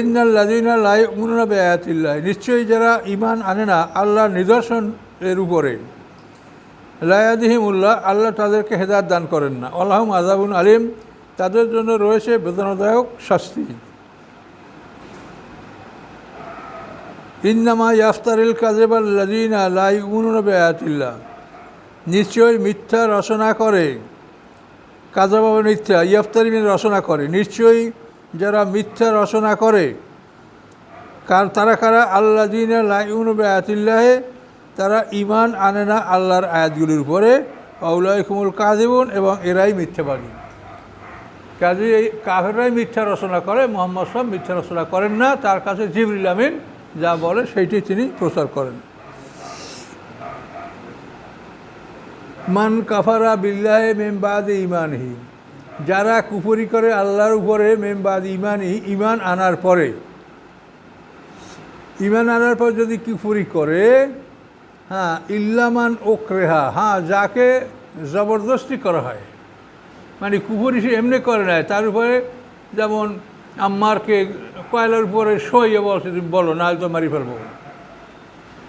ইন্নাল্লাদিনা লাই মুনা বেয়াতিল্লাহ নিশ্চয়ই যারা ইমান আনে না, আল্লাহর নিদর্শন এর উপরে। লায়াদিহিমুল্লাহ আল্লাহ তাদেরকে হেদায়ত দান করেন না। আল্লাহম আজাবুন আলিম, তাদের জন্য রয়েছে বেদনাদায়ক শাস্তি। ইন্নামা ইয়াফতারিল কাজেবাল্লাদিনা লাই মুনা বেয়াতিল্লাহ নিশ্চয়ই মিথ্যা রচনা করে। কাজাবাবা মিথ্যা ইয়াফতারিমিন রচনা করে। নিশ্চয়ই যারা মিথ্যা রচনা করে। কার তারা কারা? আল্লা দিন লাইউনবে আয়াতিল্লাহে তারা ইমান আনে না আল্লাহর আয়াতগুলির উপরে। অউলাইকুমুল কাজিবুন এবং এরাই মিথ্যাবাদী। কাজে এই কাফেরাই মিথ্যা রচনা করে, মোহাম্মদ সাহেব মিথ্যা রচনা করেন না। তার কাছে জিবরিল আমিন যা বলে সেইটি তিনি প্রচার করেন। মান কাফারা বিল্লাহে মেমবাদ ইমানহি যারা কুপুরি করে আল্লাহর উপরে মেমবাদ ইমানই, ইমান আনার পরে, ইমান আনার পর যদি কুপুরি করে হ্যাঁ ইল্লামান ওকরেহা হ্যাঁ যাকে জবরদস্তি করা হয় মানে কুপুরি সে এমনি করে নেয় তার উপরে যেমন আম্মারকে কয়লার উপরে সইয়ে বলছে বলো, নাহলে তো মারি ফেলব।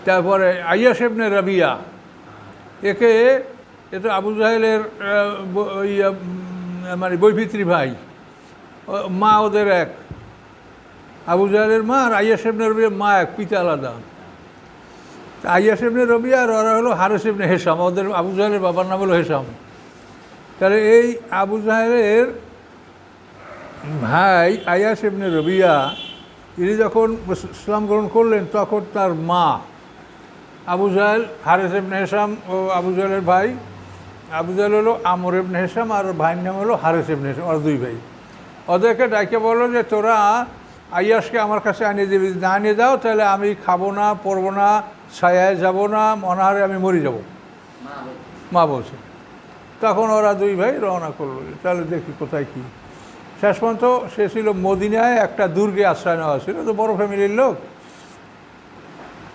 তারপরে আইয়া সেবনে রাবিয়া, একে, এ তো আবু জাহেলের মানে বৈভিত্রী ভাই মা ওদের এক, আবু জাহেলের মা আর আইয়া সেবনে রবিয়ার মা এক, পিতা আলাদা। আইয়া সেবনে রবিয়া আর ওরা হলো হারে হেসাম, ওদের আবু জাহেলের বাবার নাম হলো হেসাম। তাহলে এই আবু জাহেলের ভাই আইয়া সেবনে রবিয়া, ইনি যখন ইসলাম গ্রহণ করলেন, তখন তার মা আবু জাহেল, হারেস হেসাম ও আবু জাহেলের ভাই আবু জাহেল হলো আমর ইবনে হেসাম আর ভাইয়ের নাম হলো হারেস ইবনে হেসাম আর দুই ভাই। ওদেরকে ডাকে বলল যে, তোরা আইয়াসকে আমার কাছে আনিয়ে দিবি। না আনিয়ে দাও, তাহলে আমি খাব না পরবো না, ছায়ায় যাব না, অনাহারে আমি মরে যাব। মা বলছে। তখন ওরা দুই ভাই রওনা করল তাহলে দেখি কোথায় কী? শেষ পর্যন্ত সে ছিল মদিনায়, একটা দুর্গে আশ্রয় নেওয়া ছিল, তো বড় ফ্যামিলির লোক।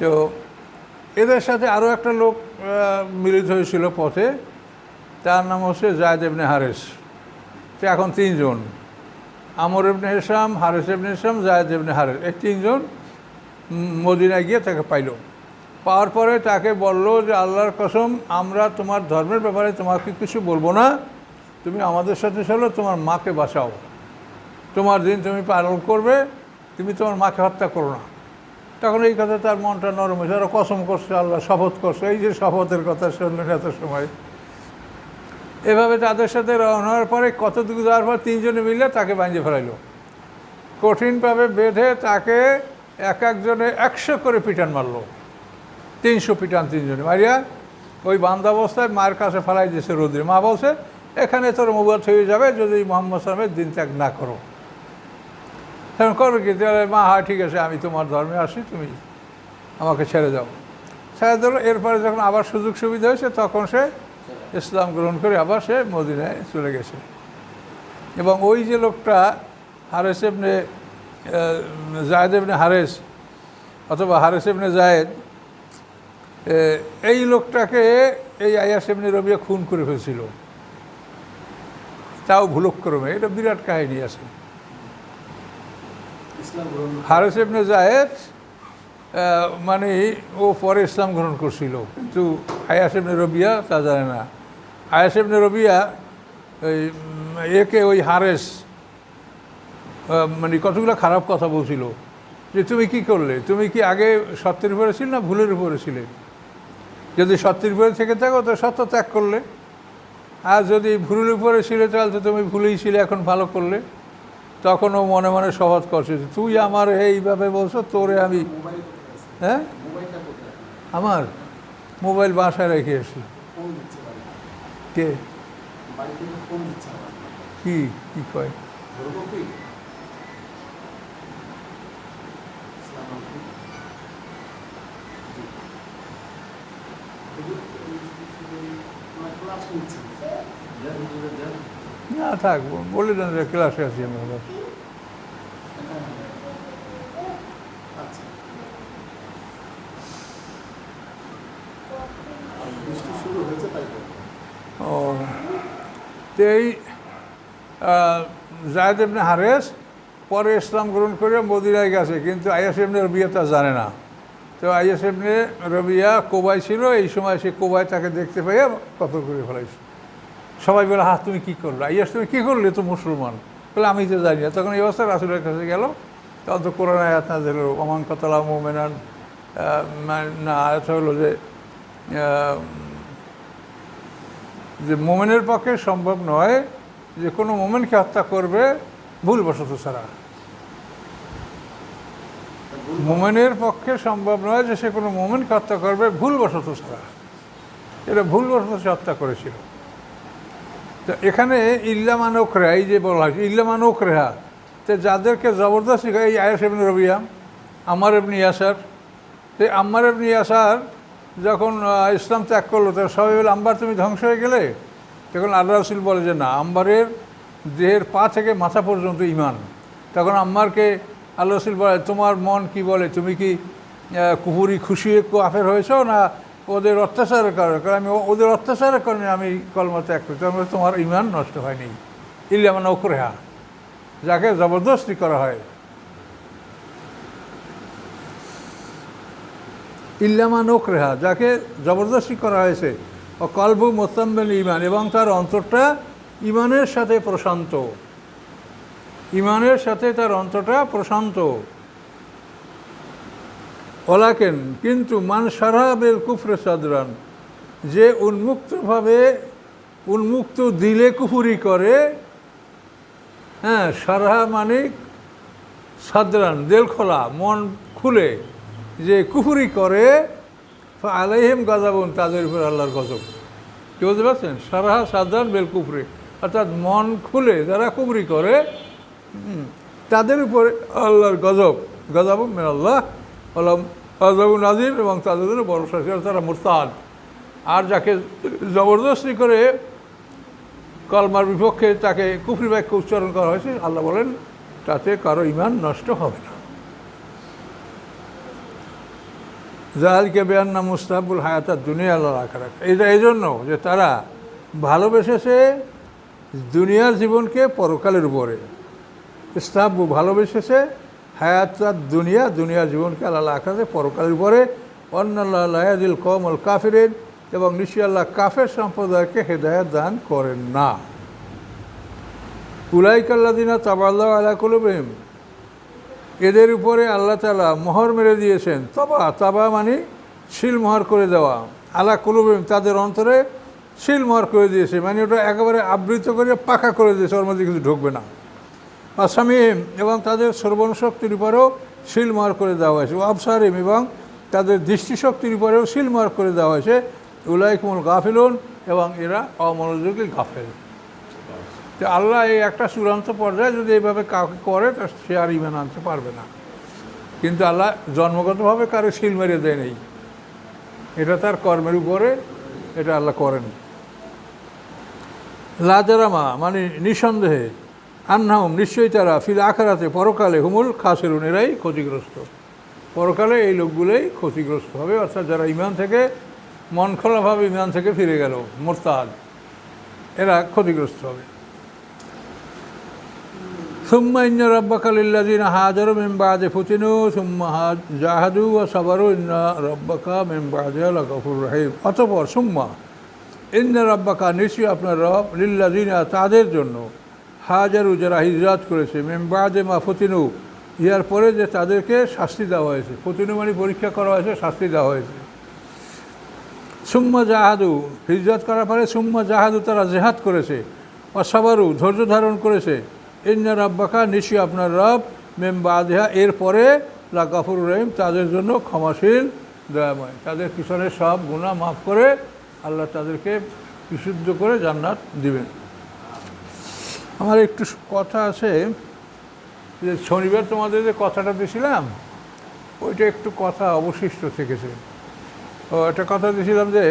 তো এদের সাথে আরও একটা লোক মিলিত হয়েছিল পথে। তার নাম হচ্ছে জায়দ এবনে হারেস। তো এখন তিনজন। আমর এবনে হেসাম হারেস এবনে হেসাম জায়দ এবনে হারেস। এই তিনজন মদিনায় গিয়ে তাকে পাইল। পাওয়ার পরে তাকে বলল যে, আল্লাহর কসম, আমরা তোমার ধর্মের ব্যাপারে তোমাকে কিছু বলব না। তুমি আমাদের সাথে চলো, তোমার মাকে বাঁচাও। তোমার দিন তুমি পালন করবে, তুমি তোমার মাকে হত্যা করো না। তখন এই কথা তার মনটা নরম হয়েছে। আরও কসম করছে, আল্লাহ শপথ করছে। এই যে শপথের কথা শুনলেন এত সময়। এভাবে তাদের সাথে রওনা হওয়ার পরে কত দূর যাওয়ার পর তিনজনে মিলে তাকে বাঁধিয়ে ফেলাইলো। কঠিনভাবে বেঁধে তাকে এক একজনে একশো করে পিটান মারলো। তিনশো পিটান তিনজনে। মারিয়া, ওই বান্ধ অবস্থায় মায়ের কাছে ফেলাই দিয়েছে রোদ্রে মা বলছে, এখানে তোর মোবাইল হয়ে যাবে যদি মোহাম্মদ সালামের দিন ত্যাগ না করো। তখন করবে কি? তাহলে মা হ্যাঁ ঠিক আছে, আমি তোমার ধর্মে আসি, তুমি আমাকে ছেড়ে দাও। ছেড়ে দিল। এরপরে যখন আবার সুযোগ সুবিধা হয়েছে, তখন সে ইসলাম গ্রহণ করে আবার সে মদিনায় চলে গেছে। এবং ওই যে লোকটা হারেস এমনি জায়দ এমনি হারেস অথবা হারেস এমনি জায়েদ এই লোকটাকে এই আয়াস এমনি রবিয়া খুন করে ফেলছিল। তাও ভুলক্রমে এটা বিরাট কাহিনী আছে। হারেস ইবনে জায়েদ মানে ও পরে ইসলাম গ্রহণ করছিল কিন্তু আয়াস ইবনে রবিয়া তা জানে না। আয়াস ইবনে রবিয়া একে ওই হারেস মানে কতগুলো খারাপ কথা বলছিল, যে তুমি কি করলে? তুমি কি আগে সত্যের উপরে ছিলে না ভুলের উপরে ছিলে? যদি সত্যের উপরে থেকে থাকো, তো সত্য ত্যাগ করলে। আর যদি ভুলের উপরে ছিলে, তাহলে তো তুমি ভুলেই ছিলে, এখন ভালো করলে। তখন ও মনে মনে শপথ করছে তুই আমার এইভাবে বলছো, তোরে আমি হ্যাঁ? আমার? মোবাইল বাসায় রেখে এসি ফোন দিচ্ছে বাড়ি কে বাড়ি থেকে ফোন দিচ্ছে আমার কি কি কয় ধরবো কি ইসলাম আলাইকুম। জি। হুজুর, এই শুধু ওনার ক্লাস নিচ্ছেন। দেন হুজুরে, দেন। না থাক বলে দেন যে ক্লাসে আছি আমি তো এই জায়েদ ইবনে হারেস পরে ইসলাম গ্রহণ করে মদিনায় গেছে, কিন্তু আইএস এমনি রবিয়া তা জানে না। তো আইএস এমনি রবিয়া কোবাই ছিল, এই সময় সে কোবাই তাকে দেখতে পেয়ে কত করে ফেলাইছে। সবাই বলে হা তুমি কী করল? আইয়াস, তুমি কী করলে? তো মুসলমান। বলে, আমি তো জানি না। তখন এই অবস্থা রাসুলের কাছে গেল। তখন তো কোরআন আয়াত না দিল অমান কতলা মোমেনান। না, আয়াত হলো যে যে মোমেনের পক্ষে সম্ভব নয় যে কোনো মোমেনকে হত্যা করবে ভুলবশত ছাড়া। মোমেনের পক্ষে সম্ভব নয় যে সে কোনো মোমেনকে হত্যা করবে ভুলবশত ছাড়া। এটা ভুলবশত সে হত্যা করেছিল। তো এখানে ইল্লামানক রেহা এই যে বলা হয়েছে ইল্লামানক রেহা তো যাদেরকে জবরদস্তি এই আয়াস এমনি রবিয়া আমার এমনি ইয়াসার, তো এই আম্মার এমনি ইয়াসার যখন ইসলাম ত্যাগ করল, তো সবাই বলে, আম্বার, তুমি ধ্বংস হয়ে গেলে? তখন আল্লাহ রসুল বলে যে, না, আম্বারের দেহের পা থেকে মাথা পর্যন্ত ইমান তখন আম্মারকে আল্লাহ রসুল বলে, তোমার মন কি বলে? তুমি কি কুহুরি খুশি, কাফের হয়েছো, না ওদের অত্যাচারের কারণে? কারণ আমি ওদের অত্যাচারের কারণে আমি কলমা ত্যাগ করছি। তোমার ইমান নষ্ট হয়নি। ইল্লামান ওকরেহা যাকে জবরদস্তি করা হয় ইল্লামান ওকরেহা যাকে জবরদস্তি করা হয়েছে। ও কলবু মোস্তাম্বেল ইমান এবং তার অন্তরটা ইমানের সাথে প্রশান্ত। ইমানের সাথে তার অন্তরটা প্রশান্ত। ওলাকেন, কিন্তু মান সারাবেল কুফরে সাদরান, যে উন্মুক্তভাবে উন্মুক্ত দিলে কুফুরি করে হ্যাঁ সারাহা মানিক সাদরান দেল খোলা মন খুলে। যে কুফুরি করে আলাইহিম গাজাবন তাদের উপর আল্লাহর গজব। কি বলতে পারছেন? সারাহা সাদরান বেল কুফরি। অর্থাৎ মন খুলে যারা কুফরি করে তাদের উপরে আল্লাহর গজব। গজব মেন আল্লাহ আলম গজব নাজির এবং তাদের জন্য বড় আর তারা মুরতাদ আর যাকে জবরদস্তি করে কলমার বিপক্ষে তাকে কুফরি বাক্য উচ্চারণ করা হয়েছে, আল্লাহ বলেন, তাতে কারও ইমান নষ্ট হবে না। জাহালকে বেয়ান্না মুস্তাহাবুল হায়াতার দুনিয়া আল্লাহ রাখা এটা এই জন্য যে তারা ভালোবেসেছে দুনিয়ার জীবনকে পরকালের উপরে। ইস্তাহাবু ভালোবেসেছে হায়াতার দুনিয়া, দুনিয়ার জীবনকে আল্লাহ আকাশে পরকালের উপরে। অন্নাল্লাহ লায়াদিল কমল কাফিরেন এবং নিশ্চয় আল্লাহ কাফের সম্প্রদায়কে হেদায়ত দান করেন না। উলাইকাল্লাদিনা তাবাল্লাহ আলা কুলুবিম এদের উপরে আল্লাহ তালা মোহর মেরে দিয়েছেন। তবা, তাবা মানে শিল মোহর করে দেওয়া। আলা কুলুবিম তাদের অন্তরে শিল মোহর করে দিয়েছে। মানে ওটা একেবারে আবৃত করে পাকা করে দিয়েছে, ওর মধ্যে কিছু ঢুকবে না। আসামিম এবং তাদের শ্রবণ শক্তির উপরেও শিলমার করে দেওয়া হয়েছে। আবসারিম এবং তাদের দৃষ্টিশক্তির উপরেও শিলমার করে দেওয়া হয়েছে। উলাইকুমুল গাফিলুন এবং এরা অমনোযোগী গাফেল। তো আল্লাহ এই একটা চূড়ান্ত পর্যায়ে যদি এইভাবে কাউকে করে, তা সে আর ইমান আনতে পারবে না। কিন্তু আল্লাহ জন্মগতভাবে কারও শিল মেরে দেয় নেই। এটা তার কর্মের উপরে, এটা আল্লাহ করেন লাজারামা মানে নিঃসন্দেহে আন্নাহম নিশ্চয়ই তারা ফিল আখারাতে, পরকালে হুমুল খাসেরুন, এরাই ক্ষতিগ্রস্ত। পরকালে এই লোকগুলোই ক্ষতিগ্রস্ত হবে, অর্থাৎ যারা ইমান থেকে মন খোলাভাবে ইমান থেকে ফিরে গেল, মোরতাদ, এরা ক্ষতিগ্রস্ত হবে। সুম্মা ইন্না রব্বাকালিল্লাদিন হাজারু মেম্বাদে ফুতিনু সুম্মা জাহাদু ও সাবারু ইন্না রব্বাকা মেম্বাদে গফুর রাহিম অতপর সুম্মা ইন্না রব্বাকা নিশ্চয়ই আপনার রব লিল্লাদিনা তাদের জন্য হাজারু যারা হিজরাত করেছে মেম্বাদে মা ফতিনু, ইয়ার পরে যে তাদেরকে শাস্তি দেওয়া হয়েছে। ফতিনু মানে পরীক্ষা করা হয়েছে, শাস্তি দেওয়া হয়েছে। সুম্মা জাহাদু হিজরত করার পরে সুম্মা জাহাদু তারা জেহাদ করেছে। অসাবারু, ধৈর্য ধারণ করেছে। ইন্না রব্বাকা নিশ্চয়ই আপনার রব মেম্বা আদেহা এরপরে লা গাফুর রহিম, তাদের জন্য ক্ষমাশীল, দয়াময়। তাদের পিছনের সব গুণা মাফ করে আল্লাহ তাদেরকে বিশুদ্ধ করে জান্নাত দিবেন। আমার একটু কথা আছে যে শনিবার তোমাদের যে কথাটা দিয়েছিলাম ওইটা একটু কথা অবশিষ্ট থেকেছে। ও, একটা কথা দিয়েছিলাম যে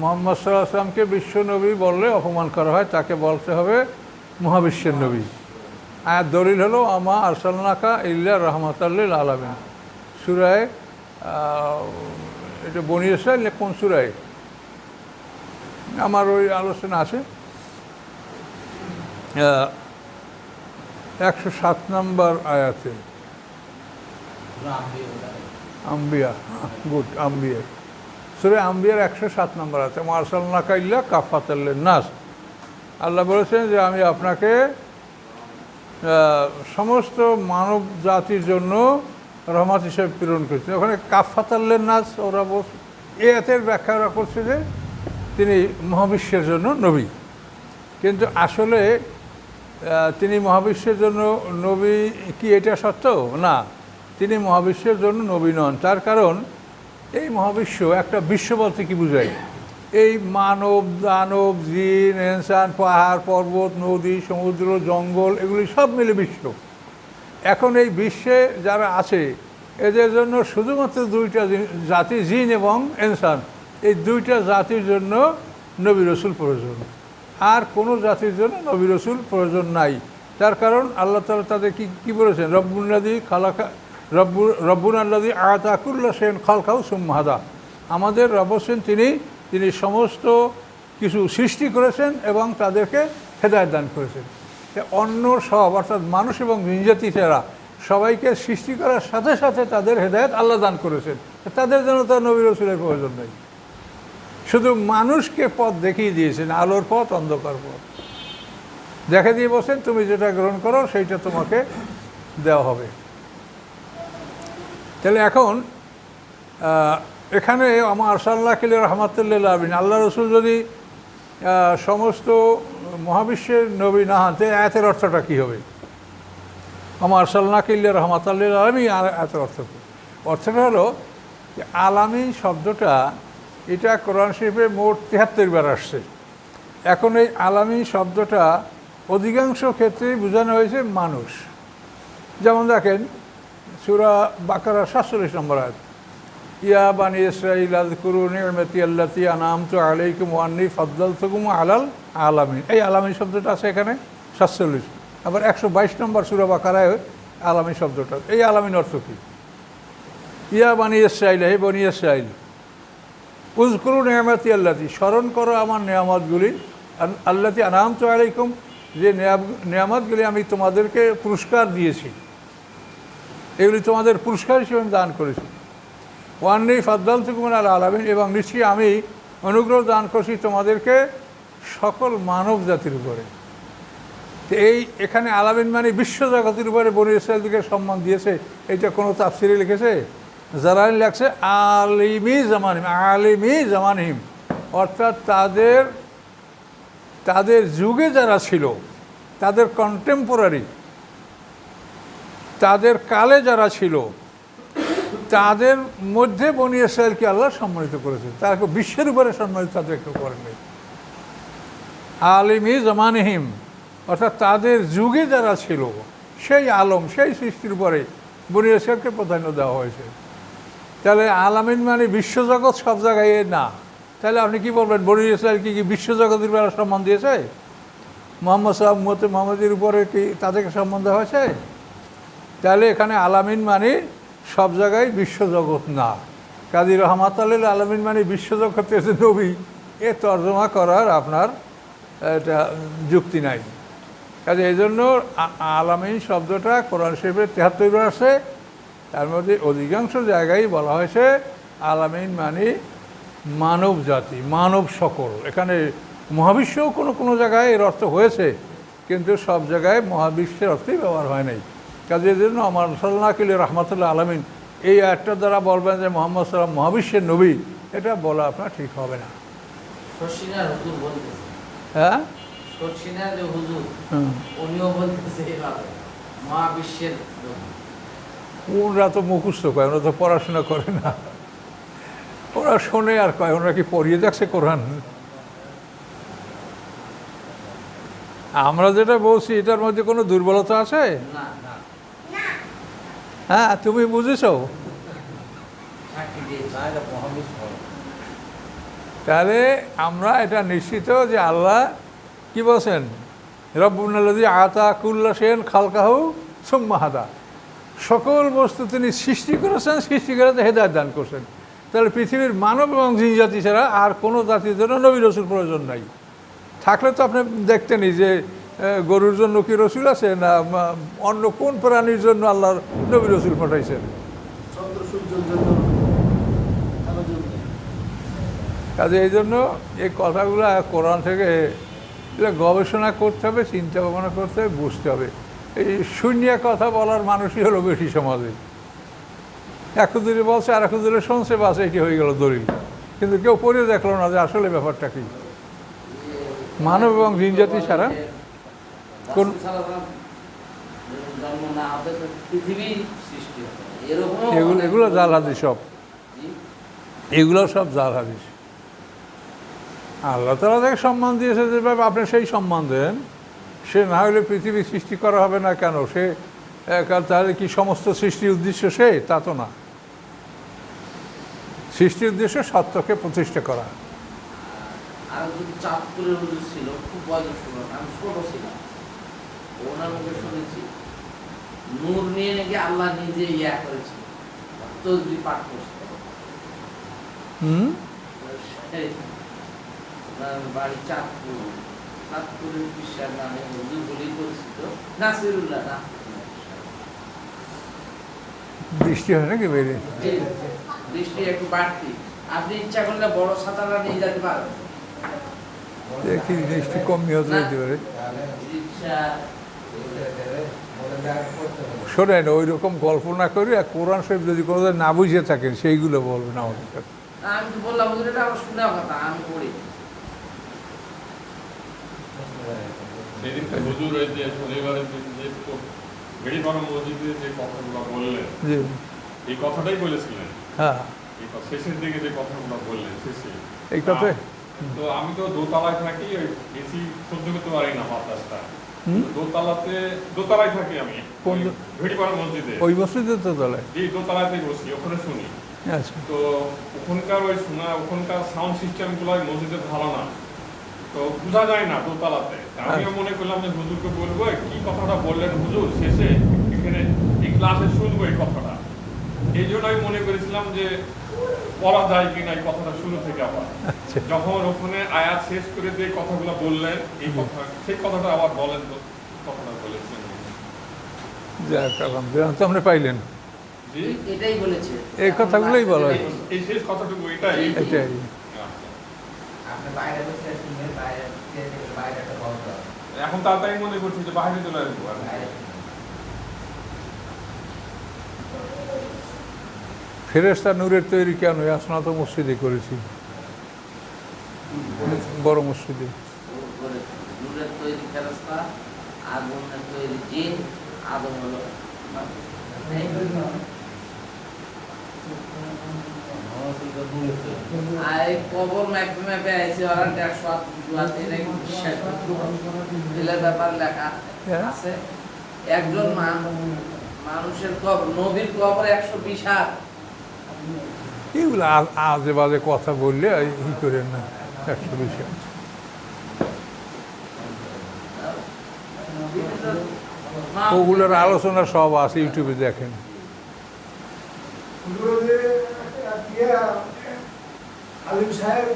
মোহাম্মদ সাল্লাহ আসলামকে বিশ্ব নবী বললে অপমান করা হয়, তাকে বলতে হবে মহাবিশ্বের নবী। আর দলিল হলো, আমা আরসালনাকা ইল্লা রহমতাল্লিল আলমিন। সুরায় এটা বনি ইসরায়েল কোন সুরায়? আমার ওই আলোচনা আছে। একশো সাত নম্বর আয়াতে। আম্বিয়া, গুড, আম্বিয়া। সুরে আম্বিয়ার একশো সাত নম্বর আছে মার্শাল্লা কাইল্লা কাফাতাল্লের নাস। আল্লাহ বলেছেন যে আমি আপনাকে সমস্ত মানব জাতির জন্য রহমত হিসেবে প্রেরণ করেছি। ওখানে কাফাতাল্লের নাস ওরা এ এতের ব্যাখ্যা ওরা করছে যে তিনি মহাবিশ্বের জন্য নবী। কিন্তু আসলে তিনি মহাবিশ্বের জন্য নবী কি এটা সত্য? না। তিনি মহাবিশ্বের জন্য নবী নন। তার কারণ, এই মহাবিশ্ব একটা বিশ্ব বলতে কি বোঝায়? এই মানব, দানব, জিন এনসান পাহাড়, পর্বত, নদী, সমুদ্র, জঙ্গল, এগুলি সব মিলে বিশ্ব এখন এই বিশ্বে যারা আছে, এদের জন্য শুধুমাত্র দুইটা জাতি জিন এবং এনসান এই দুইটা জাতির জন্য নবী রসুল প্রয়োজন। আর কোনো জাতির জন্য নবী রসুল প্রয়োজন নাই। তার কারণ আল্লাহ তালা তাদের কী কী বলেছেন? রব্বুল্লাদি খালাকা রব্বু রব্বুন আল্লাদি আয়াতাকুল্লা সেন খালকাউ সুম্মাহাদা আমাদের রব তিনি তিনি সমস্ত কিছু সৃষ্টি করেছেন এবং তাদেরকে হেদায়ত দান করেছেন। অন্য সব, অর্থাৎ মানুষ এবং জিনজাতি ছাড়া সবাইকে সৃষ্টি করার সাথে সাথে তাদের হেদায়ত আল্লাহ দান করেছেন। তাদের জন্য তো নবী রসুলের প্রয়োজন নেই। শুধু মানুষকে পথ দেখিয়ে দিয়েছেন, আলোর পথ, অন্ধকার পথ। দেখে দিয়ে বলছেন, তুমি যেটা গ্রহণ করো, সেইটা তোমাকে দেওয়া হবে। তাহলে এখন এখানে আমার আরসাল্লাহ কিল রহমাতুল্লাহ আবিন আল্লাহ রসুল যদি সমস্ত মহাবিশ্বের নবী না তাহলে আয়াতের অর্থটা কী হবে? আমার আরসাল্লাহ কিল্লা রহমাতুল্লাহ আলমী আয়াতের অর্থ অর্থটা হলো যে আলামী শব্দটা, এটা কোরআন শরীফে মোট বার আসছে। এখন এই আলামী শব্দটা অধিকাংশ ক্ষেত্রেই বোঝানো হয়েছে মানুষ। যেমন দেখেন, সুরা বাকারা সাতচল্লিশ নম্বর আয়াত। ইয়া বানি ইসরাইল আজকুরু নিয়মতি আল্লাতি আনামতু আলাইকুম ওয়ান্নি ফদ্দাল তুকুম আলাল আলামিন। এই আলামিন শব্দটা আছে এখানে? সাতচল্লিশ। আবার একশো বাইশ নম্বর সুরা বাকারায় আলামিন শব্দটা। এই আলামিন অর্থ কী? ইয়া বানি ইসরাইল হে বনি ইসরাইল উজকুরু নিয়ামতি আল্লাতি, স্মরণ করো আমার নিয়ামতগুলি আল- আল্লাতি আনামতু আলাইকুম, যে নিয়াম- নিয়ামতগুলি আমি তোমাদেরকে পুরস্কার দিয়েছি। এগুলি তোমাদের পুরস্কার হিসেবে আমি দান করেছি। ওয়ান্নি ফাদ্দাল তুকুমান আল আলামিন এবং নিশ্চয়ই আমি অনুগ্রহ দান করছি তোমাদেরকে সকল মানব জাতির উপরে। তো এই এখানে আলামিন মানে বিশ্ব জগতের উপরে বনি ইসরায়েলকে সম্মান দিয়েছে। এটা কোনো তাফসিরে লিখেছে? জারাইন লেখছে, আলিমি জামানিম আলিমি জামানহিম। অর্থাৎ তাদের তাদের যুগে যারা ছিল, তাদের কন্টেম্পোরারি তাদের কালে যারা ছিল তাদের মধ্যে বনি ইসরায়েলকে আল্লাহ সম্মানিত করেছেন তাকে বিশ্বের উপরে সম্মানিত, তাদের তাদেরকে করেননি। আলিমি জামানহিম, অর্থাৎ তাদের যুগে যারা ছিল, সেই আলম, সেই সৃষ্টির উপরে বনি ইসরায়েলকে প্রাধান্য দেওয়া হয়েছে। তাহলে আলামিন মানে বিশ্বজগৎ সব জায়গায় না। তাহলে আপনি কি বলবেন, বনি ইসরায়েল কি কি বিশ্বজগতের উপরে সম্মান দিয়েছে? মোহাম্মদ সাহেব মোহাম্মদের উপরে কি তাদেরকে সম্মান দেওয়া হয়েছে? তাহলে এখানে আলামিন মানে সব জায়গায় বিশ্বজগৎ না। কাজী রহমাত আল্লাহ আলামিন মানে বিশ্বজগতের যে নবী, এ তর্জমা করার আপনার, এটা যুক্তি নাই। কাজে এই জন্য আলামিন শব্দটা কোরআন শরীফের তেহাত্তর আছে তার মধ্যে অধিকাংশ জায়গায় বলা হয়েছে, আলামিন মানে মানব জাতি, মানব সকল। এখানে মহাবিশ্বও কোনো কোনো জায়গায় এর অর্থ হয়েছে, কিন্তু সব জায়গায় মহাবিশ্বের অর্থই ব্যবহার হয় নাই। কাজে এই জন্য আমার সাল্লাহ কিল রহমতুল্লাহ আলমিন এই একটা দ্বারা বলবেন যে মোহাম্মদ সাল্লাম মহাবিশ্বের নবী এটা বলা আপনার ঠিক হবে না। হ্যাঁ। ওরা তো মুখস্থ কয় ওরা তো পড়াশোনা করে না। ওরা শোনে আর কয় ওরা কি পড়িয়ে দেখছে কোরআন? আমরা যেটা বলছি এটার মধ্যে কোনো দুর্বলতা আছে? না। হ্যাঁ তুমি বুঝেছ? তাহলে আমরা এটা নিশ্চিত যে আল্লাহ কি বলছেন? রব্বুল্লাদি আতা কুল্লা সেন খালকাহু সুম্মাহাদা সকল বস্তু তিনি সৃষ্টি করেছেন, সৃষ্টি করে হেদায়ত দান করছেন। তাহলে পৃথিবীর মানব এবং জিন জাতি ছাড়া আর কোনো জাতির জন্য নবী রসুল প্রয়োজন নাই। থাকলে তো আপনি দেখতেনই যে গরুর জন্য কি রসুল আছে? না অন্য কোন প্রাণীর জন্য আল্লাহর নবী রসুল পাঠাইছেন। কাজে এই জন্য এই কথাগুলো কোরআন থেকে গবেষণা করতে হবে চিন্তা ভাবনা করতে হবে বুঝতে হবে। এই শূন্য কথা বলার মানুষই হলো বেশি সমাজে। এক দূরে বলছে আর এক দূরে শুনছে বাস এটি হয়ে গেল দলিল। কিন্তু কেউ পড়ে দেখল না যে আসলে ব্যাপারটা কি। মানব এবং জিনজাতি ছাড়া কোন- এগুলো এগুলো জাল হাদিস সব। এগুলো সব জাল হাদিস আল্লাহ তালা তাকে সম্মান দিয়েছে যেভাবে আপনি সেই সম্মান দেন। সে না হলে পৃথিবী সৃষ্টি করা হবে না কেন? সে এক তাহলে কি সমস্ত সৃষ্টির উদ্দেশ্য সে? তা তো না। সৃষ্টির উদ্দেশ্য সত্যকে প্রতিষ্ঠা করা। আর যদি চাঁদপুরের ছিল খুব লোক, আমি ছোট ছিলাম ওনার মুখে শুনেছি। নূর নিয়ে নাকি আল্লাহ নিজে ইয়া করেছিল তসবি পাঠ করছিল হুম? বাড়ি চাঁদপুর। চাঁদপুরের বিশ্বাস নামে হুজুর পরিচিত। নাসিরুল্লাহ না বৃষ্টি হয় নাকি জি, বৃষ্টি একটু বাড়তি। আপনি ইচ্ছা করলে বড় ছাতাটা নিয়ে যেতে পারেন। দেখি বৃষ্টি কমই হতে যেতে পারে শোনেন ওই রকম কল্পনা করে আর কোরআন শরীফ যদি কোনো না বুঝে থাকেন সেইগুলো বলবেন আমাদের কাছে। আমি তো বললাম এটা আমার শোনা কথা আমি পড়ি সেদিন হুজুর ওই যে শনিবারের দিন যে বেড়িপাড়া মসজিদে যে কথাগুলো বললেন এই কথাটাই বলেছিলেন। হ্যাঁ। শেষের দিকে যে কথাগুলো বললেন শেষে। এই কথাই? আ- তো আমি তো দোতলায় থাকি ওই এসি সহ্য করতে পারি না বাতাসটা? দোতলাতে দোতলায় থাকি আমি। কোন ওই মসজিদে। ওই দোতলাতে বসি ওখানে শুনি। আচ্ছা। তো ওখানকার ওই শোনা ওখানকার সাউন্ড সিস্টেমগুলো মসজিদে ভালো না। তো বোঝা যায় না দোতলাতে। আমিও আচ্ছা। মনে করলাম যে হুজুরকে বলব কি কথাটা বললেন হুজুর? শেষে এখানে এই ক্লাসে শুনব এই কথাটা। এই জন্য আমি মনে করেছিলাম যে পড়া যায় কিনা এই কথাটা শুরু থেকে আবার। আচ্ছা। যখন ওখানে আয়াত শেষ করে যে কথাগুলো বললেন এই কথা সেই কথাটা আবার বলেন তো কথাটা বলেছেন যাক আলহামদুলিল্লাহ তো আপনি পাইলেন। এটাই বলেছে। এই কথাগুলোই বলা এই- এই শেষ কথাটুকু এটাই। এটাই। আচ্ছা। এখন তাড়াতাড়ি মনে করছি যে বাইরে চলে আসব ফেরেস্তা নূরের তৈরি কেন? আসনাত মসজিদে করেছি। বড় মসজিদে। হ্যাঁ। আছে। একজন মানুষের কবর নবীর কবর একশো বিশ হাত। এগুলো আজে বাজে কথা বললে ই করেন না একটা বিষয় ওগুলোর আলোচনা সব আছে, ইউটিউবে দেখেন। আলিম সাহেব